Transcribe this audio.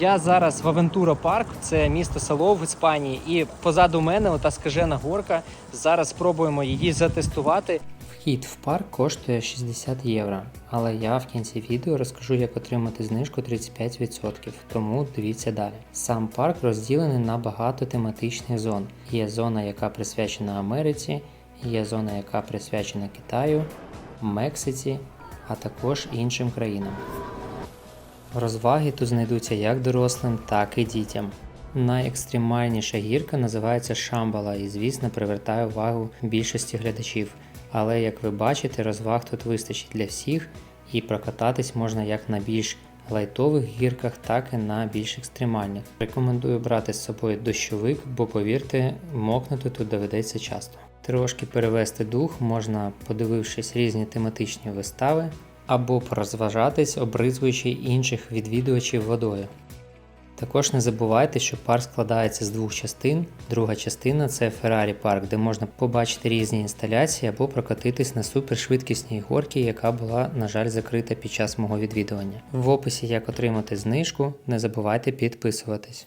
Я зараз в Авентура Парк, це місто село в Іспанії, і позаду мене ота скажена горка. Зараз спробуємо її затестувати. Вхід в парк коштує 60 євро, але я в кінці відео розкажу, як отримати знижку 35%, тому дивіться далі. Сам парк розділений на багато тематичних зон. Є зона, яка присвячена Америці, є зона, яка присвячена Китаю, Мексиці, а також іншим країнам. Розваги тут знайдуться як дорослим, так і дітям. Найекстремальніша гірка називається Шамбала і, звісно, привертає увагу більшості глядачів. Але як ви бачите, розваг тут вистачить для всіх, і прокататись можна як на більш лайтових гірках, так і на більш екстремальних. Рекомендую брати з собою дощовик, бо повірте, мокнути тут доведеться часто. Трошки перевести дух можна, подивившись різні тематичні вистави, або порозважатись, обризуючи інших відвідувачів водою. Також не забувайте, що парк складається з двох частин. Друга частина це Феррарі парк, де можна побачити різні інсталяції або прокатитись на супершвидкісній горці, яка була, на жаль, закрита під час мого відвідування. В описі як отримати знижку, не забувайте підписуватись.